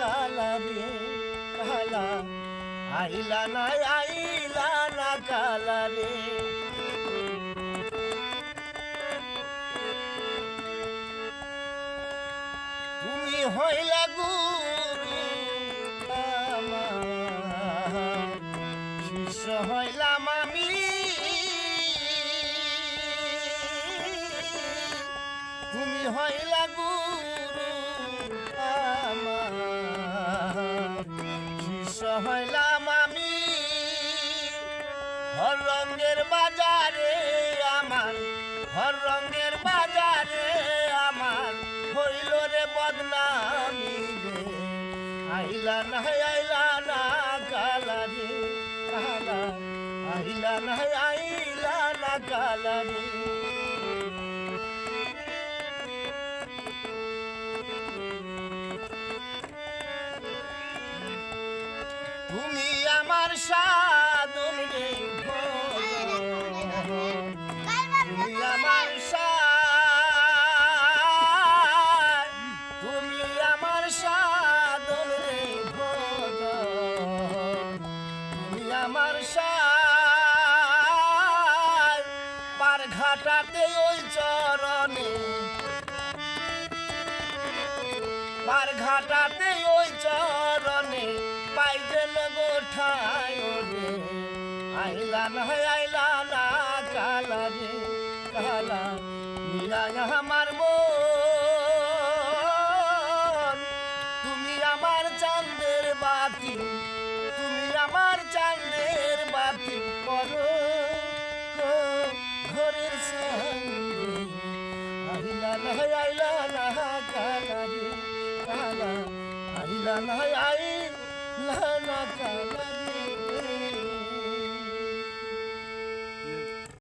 কালা রে আইলা না আইলা না কালা রে তুমি হইলা গুরু শিষ্য তুমি হইলা হইলাম আমি হর রঙের বাজারে আমার, হর রঙের বাজারে আমার। হইল রে বদনামি রে, আইলা না আইলা না কালা রে। আইলা না আইলা না কালা রে। তুমি আমার সাধন। তুমি আমার তুমি আমার সাধন। তুমি আমার পার ঘাটাতে ওই চরণে পার ঘাটাতে ওই চরণে পাই আইলা আইলা না কালা রে কালা মিলা আমার মন। তুমি আমার চাঁদের বাতি, তুমি আমার চাঁদের বাতি, করো ঘরের সঙ্গে। আইলা না আইলা না কালা রে কালা আইলা না আইলা না কালা রে